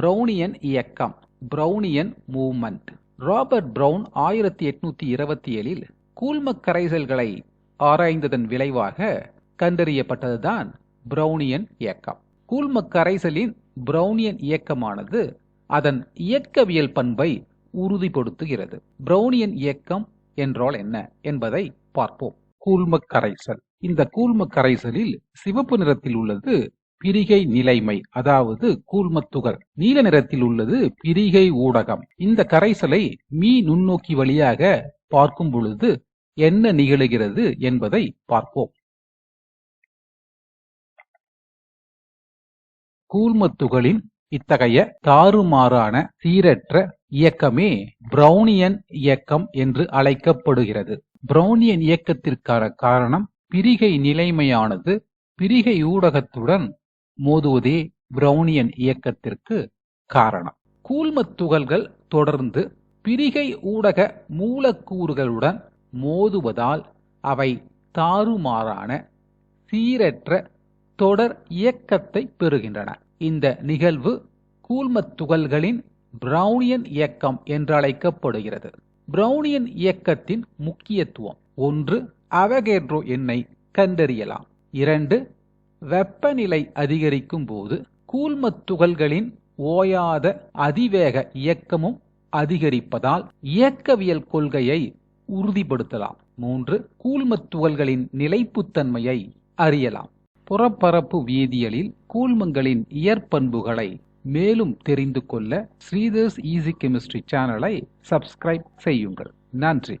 Brownian இயக்கம் Brownian movement. Robert brown ஆயிரத்தி எட்நூத்தி இருபத்தி ஏழில் கூழ்மக் கரைசல்களை ஆராய்ந்ததன் விளைவாக கண்டறியப்பட்டதுதான் பிரௌனியன் இயக்கம். கூழ்மக் கரைசலின் பிரௌனியன் இயக்கமானது அதன் இயக்கவியல் பண்பை உறுதிப்படுத்துகிறது. பிரௌனியன் இயக்கம் என்றால் என்ன என்பதை பார்ப்போம். கூழ்மக் கரைசல். இந்த கூழ்மக் கரைசலில் சிவப்பு நிறத்தில் உள்ளது பிரிகை நிலைமை அதாவது கூழ்மத்துகள் நீல நிறத்தில் உள்ளது பிரிகை ஊடகம். இந்த கரைசலை மீ நுண்ணோக்கி வழியாக பார்க்கும் பொழுது என்ன நிகழுகிறது என்பதை பார்ப்போம். கூழ்மத்துகளின் இத்தகைய தாறுமாறான சீரற்ற இயக்கமே பிரௌனியன் இயக்கம் என்று அழைக்கப்படுகிறது. பிரௌனியன் இயக்கத்திற்கான காரணம் பிரிகை நிலைமையானது பிரிகை ஊடகத்துடன் மோதுவதே பிரௌனியன் இயக்கத்திற்கு காரணம். கூழ்மத் துகள்கள் தொடர்ந்து பிரிகை ஊடக மூலக்கூறுகளுடன் மோதுவதால் அவை தாறுமாறான சீரற்ற தொடர் இயக்கத்தை பெறுகின்றன. இந்த நிகழ்வு கூழ்மத் துகள்களின் பிரௌனியன் இயக்கம் என்றழைக்கப்படுகிறது பிரௌனியன் இயக்கத்தின் முக்கியத்துவம். ஒன்று அவகேட்ரோ எண்ணை கண்டறியலாம். இரண்டு வெப்பநிலை அதிகரிக்கும் போது கூழ்மத் துகள்களின் ஓயாத அதிவேக இயக்கமும் அதிகரிப்பதால் இயக்கவியல் கொள்கையை உறுதிப்படுத்தலாம். மூன்று கூழ்மத் துகள்களின் நிலைப்புத்தன்மையை அறியலாம். புறப்பரப்பு வேதியியலில் கூழ்மங்களின் இயற்பண்புகளை மேலும் தெரிந்து கொள்ள ஸ்ரீதர்ஸ் ஈஸி கெமிஸ்ட்ரி சேனலை சப்ஸ்கிரைப் செய்யுங்கள். நன்றி.